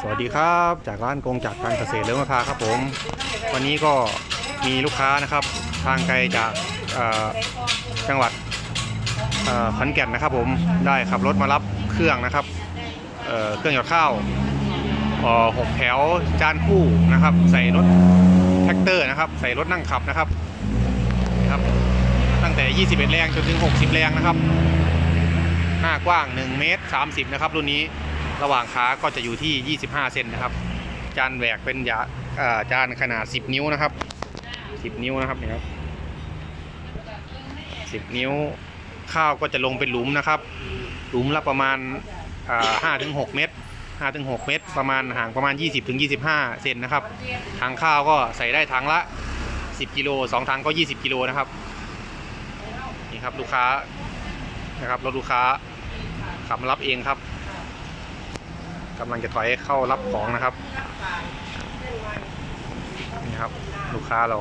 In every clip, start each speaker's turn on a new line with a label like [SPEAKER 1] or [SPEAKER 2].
[SPEAKER 1] สวัสดีครับจากร้านกงจากการเกษตรเลิศมะพร้าวครับผม วันนี้ก็มีลูกค้านะครับ ทางไกลจากจังหวัดขอนแก่นนะครับ ผมได้ขับรถมารับเครื่องนะครับเเครื่องหยอดข้าวหกแถวจานคู่นะครับ ใส่รถแท็กเตอร์นะครับ ใส่รถนั่งขับนะครับนี่ครับ ตั้งแต่ 21 แรงจนถึง 60 แรงนะครับ หน้ากว้าง 1 เมตร 30 นะครับรุ่นนี้ ระหว่างขาก็จะอยู่ที่ 25 เซนนะครับ จานแหวกเป็นยาจานขนาด 10 นิ้วนะครับ 10 นิ้วนะครับนี่ครับ 10 นิ้วข้าวก็จะลงเป็นหลุมนะครับ หลุมละประมาณ5-6 เมตร5-6 เมตร ประมาณห่างประมาณ 20-25 เซนนะครับถังข้าวก็ใส่ได้ถังละ 10 กิโล2ถังก็ 20 กิโลนะครับนี่ครับลูกค้านะครับรถลูกค้าขับมารับเองครับ กำลังจะถอยเข้ารับของนะครับนี่ครับ ลูกค้าเรา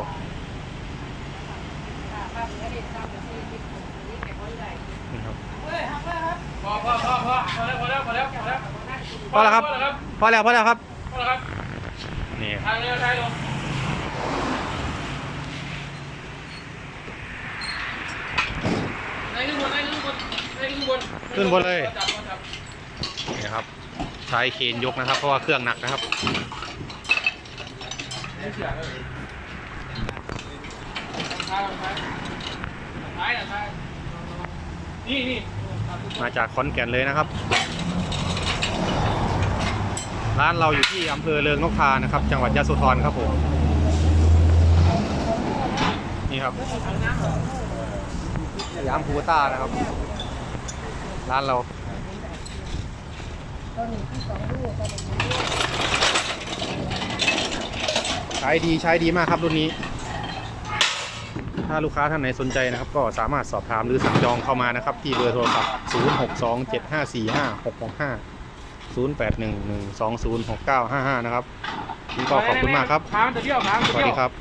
[SPEAKER 1] นี่ครับ
[SPEAKER 2] พอพอพอพอพอแล้วพอแล้วพอแล้วพอแล้ว
[SPEAKER 1] พอแล้วครับ
[SPEAKER 2] พอแล้วครับ
[SPEAKER 1] พอแล้วพอแล้วครับ
[SPEAKER 2] พอแล้วครับ
[SPEAKER 1] นี่
[SPEAKER 2] ทางเรือทางลงนายขึ้นบนนายขึ้นบนนายขึ้นบน
[SPEAKER 1] ขึ้นบนเลย
[SPEAKER 2] จับจับ
[SPEAKER 1] นี่ครับใช้เคนยกนะครับ เพราะว่าเครื่องหนักนะครับ
[SPEAKER 2] ไม่เสียเลยท้ายท้ายท้ายนะท้ายนี่นี่
[SPEAKER 1] มาจากขอนแก่นเลยนะครับ ร้านเราอยู่ที่อำเภอเริงนกทานะครับ จังหวัดยะโสธรครับผมนี่ครับสยามภูต้านะครับ ร้านเรา ใช้ดีใช้ดีมากครับรุ่นนี้ ถ้าลูกค้าท่านไหนสนใจนะครับ ก็สามารถสอบถามหรือสั่งจองเข้ามานะครับ ที่เบอร์โทรศัพท์ 0627545665 0811206955 นะครับนี่ก็ขอบคุณมากครับ
[SPEAKER 2] พามันจะเที่ยวพามัน
[SPEAKER 1] ส
[SPEAKER 2] จะ
[SPEAKER 1] วัส
[SPEAKER 2] เที่
[SPEAKER 1] ดี
[SPEAKER 2] ยว
[SPEAKER 1] ครับ